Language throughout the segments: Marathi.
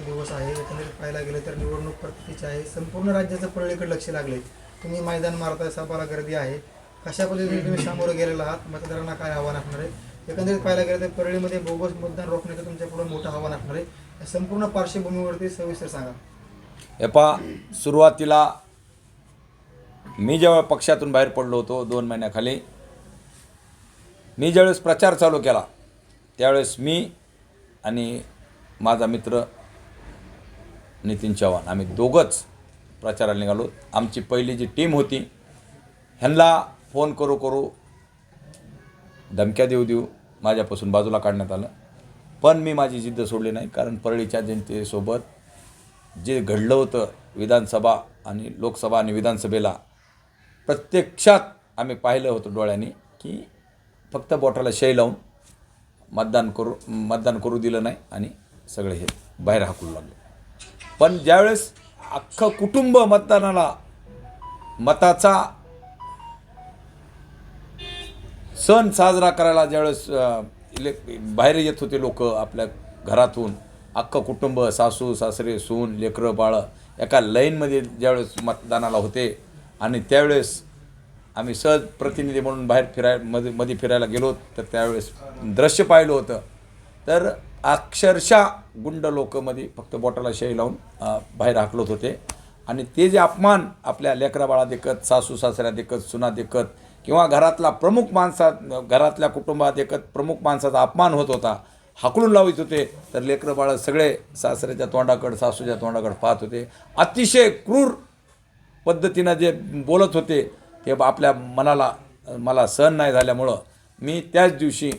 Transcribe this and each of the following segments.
दिवस आहे एकंदरीत पाहायला गेलं तर निवडणूक प्रतीची आहे. संपूर्ण राज्याचं परळीकडे लक्ष लागले तुम्ही मैदान मारताय सभाला गर्दी आहे. कशा पद्धतीने तुम्ही सामोरं गेलेला आहात? मतदारांना काय आव्हान असणार आहे? एकंदरीत पाहायला गेलं तर परळीमध्ये बोगस मतदान रोखण्याचं तुमच्यापुढे मोठं आव्हान असणार आहे. संपूर्ण पार्श्वभूमीवरती सविस्तर सांगा. एपा सुरुवातीला मी जेव्हा पक्षातून बाहेर पडलो होतो दोन महिन्याखाली मी ज्यावेळेस प्रचार चालू केला त्यावेळेस मी आणि माझा मित्र नितीन चव्हाण. आम्ही दोघंच प्रचाराला निघालो. आमची पहिली जी टीम होती ह्यांना फोन करू करू धमक्या देऊ देऊ माझ्यापासून बाजूला काढण्यात आलं. पण मी माझी जिद्द सोडली नाही कारण परळीच्या जनतेसोबत जे घडलं होतं विधानसभा आणि लोकसभा आणि विधानसभेला प्रत्यक्षात आम्ही पाहिलं होतं डोळ्यांनी की फक्त बोटाला शै लावून मतदान करू मतदान करू दिलं नाही आणि सगळे हे बाहेर हाकू लागले. पण ज्यावेळेस अख्खं कुटुंब मतदानाला मताचा सण साजरा करायला ज्यावेळेस इले बाहेर येत होते लोक आपल्या घरातून अख्खं कुटुंब सासू सासरे सून लेकरं बाळं एका लाईनमध्ये ज्यावेळेस मतदानाला होते आणि त्यावेळेस आम्ही सहज प्रतिनिधी म्हणून बाहेर फिरायमध्ये मध्ये फिरायला गेलो तर त्यावेळेस दृश्य पाहिलं होतं. तर अक्षरशः गुंड लोकमध्ये फक्त बोटाला शाई लावून बाहेर हाकलत होते. आणि ते जे अपमान आपल्या लेकराबाळा देखत सासू सासऱ्या देखत सुना देखत किंवा घरातला प्रमुख माणसा घरातल्या कुटुंबात एकत प्रमुख माणसाचा अपमान होत होता हाकलून लावित होते तर लेकरं बाळं सगळे सासऱ्याच्या तोंडाकडं सासूच्या तोंडाकडं पाहत होते. अतिशय क्रूर पद्धतीनं जे बोलत होते ते आपल्या मनाला मला सहन नाही झाल्यामुळं मी त्याच दिवशी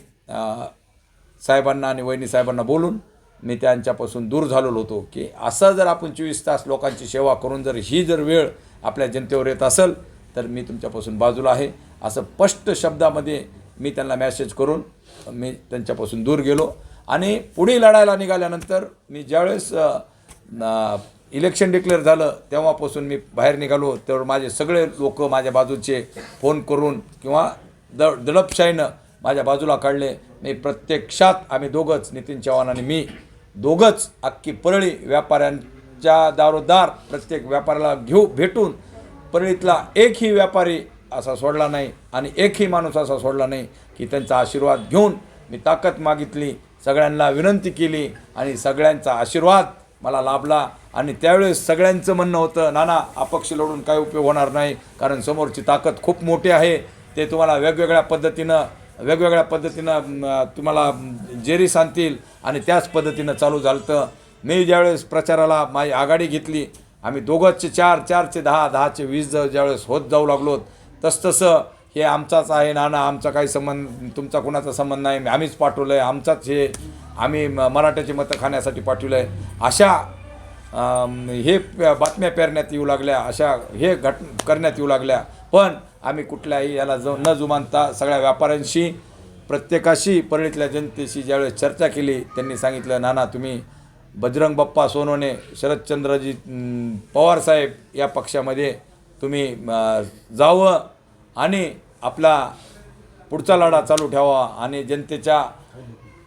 साहेबांना आणि वहिनी साहेबांना बोलून मी त्यांच्यापासून दूर झालेलो होतो की असं जर आपण चोवीस तास लोकांची सेवा करून जर ही जर वेळ आपल्या जनतेवर येत असेल तर मी तुमच्यापासून बाजूला आहे. असं स्पष्ट शब्दामध्ये मी त्यांना मॅसेज करून मी त्यांच्यापासून दूर गेलो. आणि पुढे लढायला निघाल्यानंतर मी ज्यावेळेस इलेक्शन डिक्लेअर झालं तेव्हापासून मी बाहेर निघालो. तेव्हा माझे सगळे लोक माझ्या बाजूचे फोन करून किंवा द दडपशाहीनं माझ्या बाजूला काढले. मी प्रत्यक्षात आम्ही दोघंच नितीन चव्हाण आणि मी दोघंच अख्खी परळी व्यापाऱ्यांच्या दारोदार प्रत्येक व्यापाऱ्याला घेऊ भेटून परळीतला एकही व्यापारी असा सोडला नाही आणि एकही माणूस असा सोडला नाही की त्यांचा आशीर्वाद घेऊन मी ताकद मागितली सगळ्यांना विनंती केली आणि सगळ्यांचा आशीर्वाद मला लाभला आणि त्यावेळेस सगळ्यांचं म्हणणं होतं नाना अपक्ष लढून काय उपयोग होणार नाही? कारण समोरची ताकद खूप मोठी आहे. ते तुम्हाला वेगवेगळ्या पद्धतीनं वेगवेगळ्या पद्धतीनं तुम्हाला जेरी सांगतील आणि त्याच पद्धतीनं चालू झालं तर मी ज्यावेळेस प्रचाराला माझी आघाडी घेतली आम्ही दोघंचे चार चारचे दहा दहाचे वीस ज- ज्यावेळेस होत जाऊ लागलो तसतसं हे आमचाच आहे नाना आमचा काही संबंध तुमचा कुणाचा संबंध नाही आम्हीच पाठवलं आहे आमचाच हे आम्ही म- मराठ्याची मतं खाण्यासाठी पाठवलं आहे अशा हे प- बातम्या पेरण्यात येऊ लागल्या अशा हे घट करण्यात येऊ लागल्या. पण आम्ही कुठल्याही याला ज न जुमानता सगळ्या व्यापाऱ्यांशी प्रत्येकाशी परळीतल्या जनतेशी ज्यावेळेस चर्चा केली त्यांनी सांगितलं नाना तुम्ही बजरंग बाप्पा सोनवणे शरदचंद्रजी पवारसाहेब या पक्षामध्ये तुम्ही जावं आणि आपला पुढचा लढा चालू ठेवा आणि जनतेच्या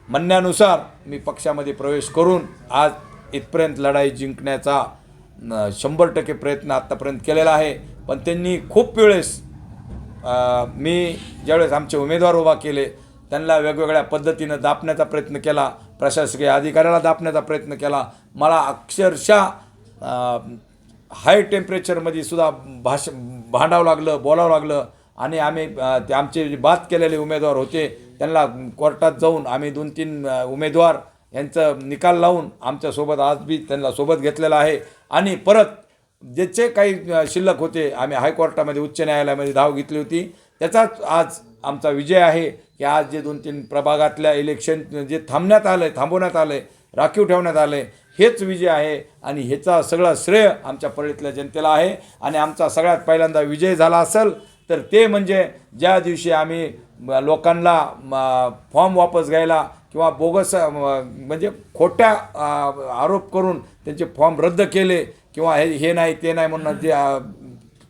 म्हणण्यानुसार मी पक्षामध्ये प्रवेश करून आज इथपर्यंत लढाई जिंकण्याचा शंभर टक्के प्रयत्न आत्तापर्यंत केलेला आहे. पण त्यांनी खूप वेळेस मी ज्यावेळेस आमचे उमेदवार उभा केले त्यांना वेगवेगळ्या पद्धतीनं दापण्याचा प्रयत्न केला प्रशासकीय अधिकाऱ्याला दापण्याचा प्रयत्न केला. मला अक्षरशः हाय टेम्परेचरमध्ये सुद्धा भाष भांडावं लागलं बोलावं लागलं आणि आम्ही ते आमचे जे बाद केलेले उमेदवार होते त्यांना कोर्टात जाऊन आम्ही दोन तीन उमेदवार यांचं निकाल लावून आमच्यासोबत आज बी त्यांना सोबत घेतलेलं आहे. आणि परत ज्याचे काही शिल्लक होते आम्ही हायकोर्टामध्ये उच्च न्यायालयामध्ये धाव घेतली होती. त्याचाच आज आमचा विजय आहे की आज जे दोन तीन प्रभागातल्या इलेक्शन जे थांबण्यात आलं आहे थांबवण्यात आलं आहे राखीव ठेवण्यात आलं आहे हेच विजय आहे आणि ह्याचा सगळा श्रेय आमच्या परळीतल्या जनतेला आहे. आणि आमचा सगळ्यात पहिल्यांदा विजय झाला असेल तर ते म्हणजे ज्या दिवशी आम्ही लोकांना फॉर्म वापस घ्यायला किंवा बोगस म्हणजे खोट्या आरोप करून त्यांचे फॉर्म रद्द केले किंवा हे हे नाही ते नाही म्हणून जे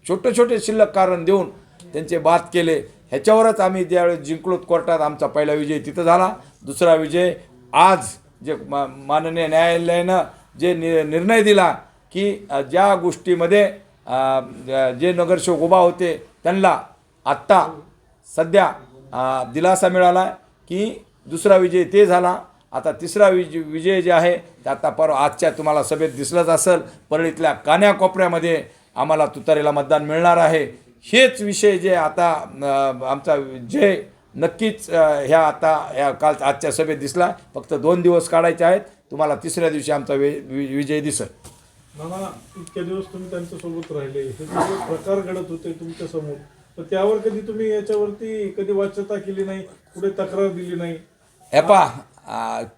छोटे छोटे शिल्लक कारण देऊन त्यांचे बात केले. ह्याच्यावरच आम्ही ज्यावेळेस जिंकलोत कोर्टात आमचा पहिला विजय तिथं झाला. दुसरा विजय आज जे मा माननीय न्यायालयानं जे नि निर्णय दिला की ज्या गोष्टीमध्ये जे नगरसेवक उभा होते त्यांना आत्ता सध्या दिलासा मिळाला की दुसरा विजय ते झाला. आता तिसरा विजय विजय जे आहे ते आता परवा आजच्या तुम्हाला सभेत दिसलंच असेल. परळीतल्या कान्याकोपऱ्यामध्ये आम्हाला तुतारीला मतदान मिळणार आहे. हेच विषय जे आता आमचा जय नक्कीच ह्या आता ह्या काल आजच्या सभेत दिसला. फक्त दोन दिवस काढायचे आहेत. तुम्हाला तिसऱ्या दिवशी आमचा वे वि- विजय दिसेल. नाना इतके दिवस तुम्ही त्यांच्यासोबत राहिले. हे सगळे प्रकार घडत होते तुमच्यासमोर. तर त्यावर कधी तुम्ही याच्यावरती कधी वाच्यता केली नाही? पुढे तक्रार दिली नाही? हे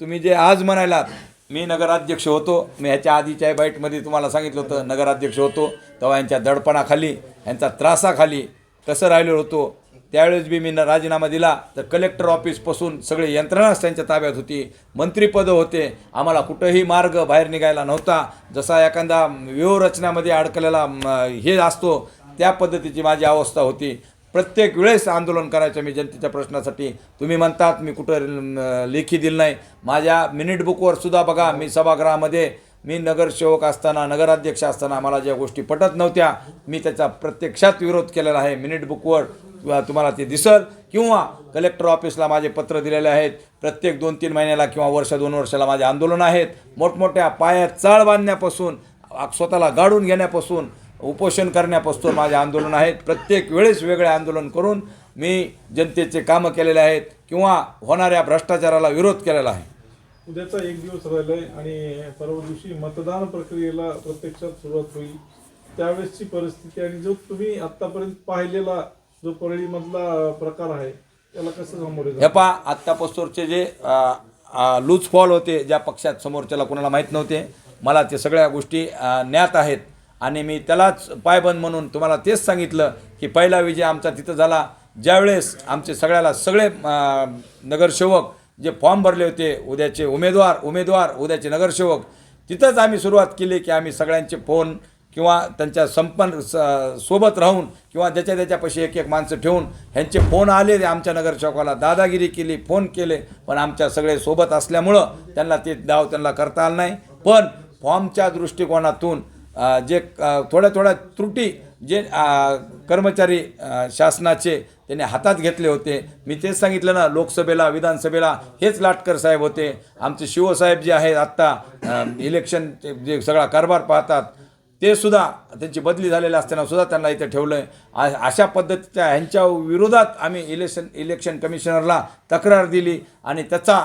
तुम्ही जे आज म्हणायलात मी नगराध्यक्ष होतो. मी ह्याच्या आधीच्या बाईटमध्ये तुम्हाला सांगितलं होतं नगराध्यक्ष होतो. तेव्हा यांच्या दडपणाखाली यांचा त्रासाखाली कसं राहिलो होतो त्यावेळेस बी मी न राजीनामा दिला. तर कलेक्टर ऑफिसपासून सगळी यंत्रणाच त्यांच्या ताब्यात होती. मंत्रिपदं होते. आम्हाला कुठंही मार्ग बाहेर निघायला नव्हता. जसा एखादा व्यूहरचनामध्ये अडकलेला हे असतो त्या पद्धतीची माझी अवस्था होती. प्रत्येक वेळेस आंदोलन करायचं मी जनतेच्या प्रश्नासाठी. तुम्ही म्हणतात मी कुठं लेखी दिलं नाही. माझ्या मिनिट बुकवर सुद्धा बघा मी सभागृहामध्ये मी नगरसेवक असताना नगराध्यक्ष असताना मला ज्या गोष्टी पटत नव्हत्या मी त्याचा प्रत्यक्षात विरोध केलेला आहे. मिनिट बुकवर तुम्हाला ते दिसल. किंवा कलेक्टर ऑफिसला माझे पत्र दिलेले आहेत. प्रत्येक दोन तीन महिन्याला किंवा वर्ष दोन वर्षाला माझे आंदोलन आहेत. मोठमोठ्या पायात चाळ बांधण्यापासून स्वतःला गाडून घेण्यापासून उपोषण करण्यापासून माझे आंदोलन आहेत. प्रत्येक वेळेस वेगळे आंदोलन करून मी जनतेचे कामं केलेले आहेत किंवा होणाऱ्या भ्रष्टाचाराला विरोध केलेला आहे. उद्याचा एक दिवस राहिलाय आणि परवा दिवशी मतदान प्रक्रियेला प्रत्यक्षात सुरुवात होईल. त्यावेळेसची परिस्थिती आणि जो तुम्ही आतापर्यंत पाहिलेला जो परळीमधला प्रकार आहे त्याला कसं सामोरे हे पहा आत्तापासूनचे जे लूज फॉल होते ज्या पक्षात समोरच्याला कोणाला माहीत नव्हते मला ते सगळ्या गोष्टी ज्ञात आहेत. आणि मी त्यालाच पायबंद म्हणून तुम्हाला तेच सांगितलं की पहिला विजय आमचा तिथं झाला. ज्यावेळेस आमचे सगळ्याला सगळे नगरसेवक जे फॉर्म भरले होते उद्याचे उमेदवार उमेदवार उद्याचे नगरसेवक तिथंच आम्ही सुरुवात केली की आम्ही सगळ्यांचे फोन किंवा त्यांच्या संपन्न स- सोबत राहून किंवा ज्याच्या त्याच्यापाशी एक एक माणसं ठेवून ह्यांचे फोन आले. आमच्या नगरसेवकाला दादागिरी केली फोन केले पण आमच्या सगळे सोबत असल्यामुळं त्यांना ते दाव त्यांना करता आलं नाही. पण फॉर्मच्या दृष्टिकोनातून जे थोड्या थोड्या त्रुटी जे कर्मचारी शासनाचे त्यांनी हातात घेतले होते. मी तेच सांगितलं ना लोकसभेला विधानसभेला हेच लाटकर साहेब होते. आमचे शिवसाहेब जे आहेत आत्ता इलेक्शन जे सगळा कारभार पाहतात ते सुद्धा त्यांची बदली झालेली असताना सुद्धा त्यांना इथे ठेवलं आहे अशा पद्धतीच्या ह्यांच्या विरोधात आम्ही इलेक्शन इलेक्शन कमिशनरला तक्रार दिली आणि त्याचा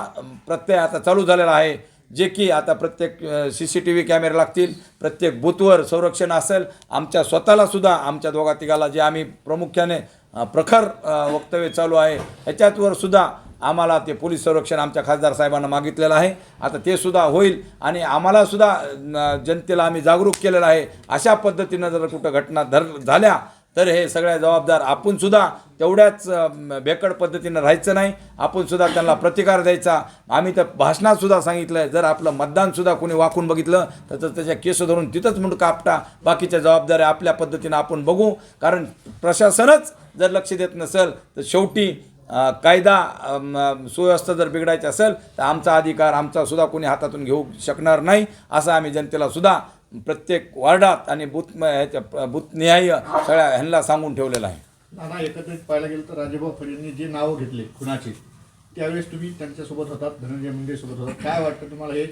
प्रत्यय आता चालू झालेला आहे. जे की आता प्रत्येक सी सी टी व्ही कॅमेरे लागतील प्रत्येक बूथवर संरक्षण असेल आमच्या स्वतःला सुद्धा आमच्या दोघा तिघाला जे आम्ही प्रामुख्याने प्रखर वक्तव्य चालू आहे ह्याच्यातवर सुद्धा आम्हाला ते पोलीस संरक्षण आमच्या खासदार साहेबांना मागितलेलं आहे. आता ते सुद्धा होईल आणि आम्हाला सुद्धा जनतेला आम्ही जागरूक केलेलं आहे. अशा पद्धतीनं जर कुठं घटना धर झाल्या तर हे सगळ्या जबाबदार आपणसुद्धा तेवढ्याच बेकड पद्धतीनं राहायचं नाही. आपणसुद्धा त्यांना प्रतिकार द्यायचा. आम्ही तर भाषणातसुद्धा सांगितलं आहे जर आपलं मतदानसुद्धा कोणी वाकून बघितलं तर त्याच्या केस धरून तिथंच म्हणून कापटा बाकीच्या जबाबदाऱ्या आपल्या पद्धतीनं आपण बघू. कारण प्रशासनच जर लक्ष देत नसेल तर शेवटी कायदा सुव्यवस्था जर बिघडायची असेल तर आमचा अधिकार आमचा सुद्धा कोणी हातातून घेऊ शकणार नाही असं आम्ही जनतेला सुद्धा प्रत्येक वार्डात आणि बूथ ह्याच्या बूथनिहाय सगळ्या ह्यांना सांगून ठेवलेलं आहे. नाना एकत्रित पाहायला गेलं तर राजेभाऊ फडणवीस जी नावं घेतली खुनाची त्यावेळेस तुम्ही त्यांच्यासोबत होतात धनंजय मुंडे सोबत होतात. काय वाटतं तुम्हाला हे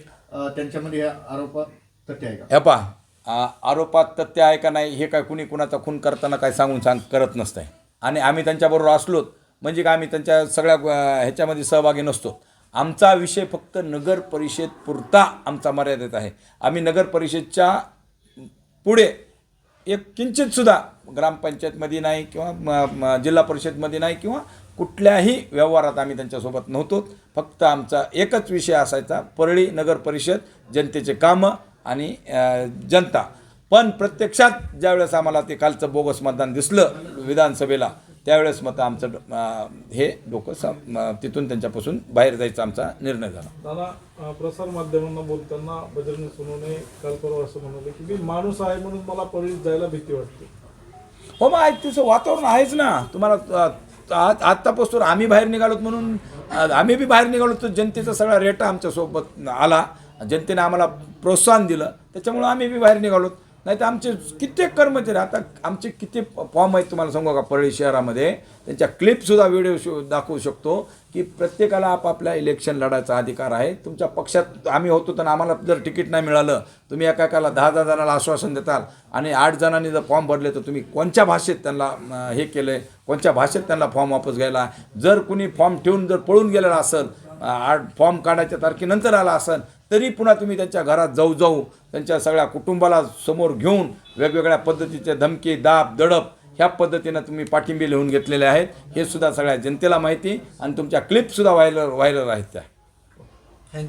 त्यांच्यामध्ये या आरोपात तथ्य आहे का? हे पहा आरोपात तथ्य आहे का नाही हे काय कुणी कुणाचा खून करताना काय सांगून सांग करत नसतं आणि आम्ही त्यांच्याबरोबर असलोत म्हणजे काय आम्ही त्यांच्या सगळ्या ह्याच्यामध्ये सहभागी नसतो आमचा विषय फक्त नगर परिषद पुरता आमचा मर्यादित आहे. आम्ही नगर परिषदच्या पुढे एक किंचितसुद्धा ग्रामपंचायतमध्ये नाही किंवा जिल्हा परिषदमध्ये नाही किंवा कुठल्याही व्यवहारात आम्ही त्यांच्यासोबत नव्हतो. फक्त आमचा एकच विषय असायचा परळी नगर परिषद जनतेचे कामं आणि जनता. पण प्रत्यक्षात ज्यावेळेस आम्हाला ते कालचं बोगस मतदान दिसलं विधानसभेला त्यावेळेस मग आमचं हे डोकं तिथून त्यांच्यापासून बाहेर जायचा आमचा निर्णय झाला. अं, प्रसार माध्यमांना बोलताना बजरंग सोनवणे काल परवा असं म्हणाले की मी माणूस आहे म्हणून मला परळीत जायला भीती वाटते. हो मग आज तिचं वातावरण आहेच ना. तुम्हाला आत्तापासून आम्ही बाहेर निघालोत म्हणून आम्ही बी बाहेर निघालो तर जनतेचा सगळा रेटा आमच्यासोबत आला. जनतेने आम्हाला प्रोत्साहन दिलं. त्याच्यामुळं आम्ही बी बाहेर निघालो नाही तर आमचे कित्येक कर्मचारी आता आमचे किती फॉर्म आहेत तुम्हाला सांगू का परळी शहरामध्ये. त्यांच्या क्लिपसुद्धा व्हिडिओ शो दाखवू शकतो की प्रत्येकाला आपापल्या इलेक्शन लढायचा अधिकार आहे. तुमच्या पक्षात आम्ही होतो तर आम्हाला जर तिकीट नाही मिळालं तुम्ही एका एकाला दहा दहा जणाला आश्वासन देताल आणि आठ जणांनी जर फॉर्म भरले तर तुम्ही कोणत्या भाषेत त्यांना हे केलं आहे कोणत्या भाषेत त्यांना फॉर्म वापस घ्यायला? जर कुणी फॉर्म ठेवून जर पळून गेलेला असेल आठ फॉर्म काढायच्या तारखेनंतर आला असेल तरी पुन्हा तुम्ही त्यांच्या घरात जाऊ जाऊ त्यांच्या सगळ्या कुटुंबाला समोर घेऊन वेगवेगळ्या पद्धतीचे धमकी दाब दडप ह्या पद्धतीनं तुम्ही पाठिंबे लिहून घेतलेले आहेत. हे सुद्धा सगळ्या जनतेला माहिती आणि तुमच्या क्लिपसुद्धा व्हायरल व्हायरल आहेत त्या. थँक्यू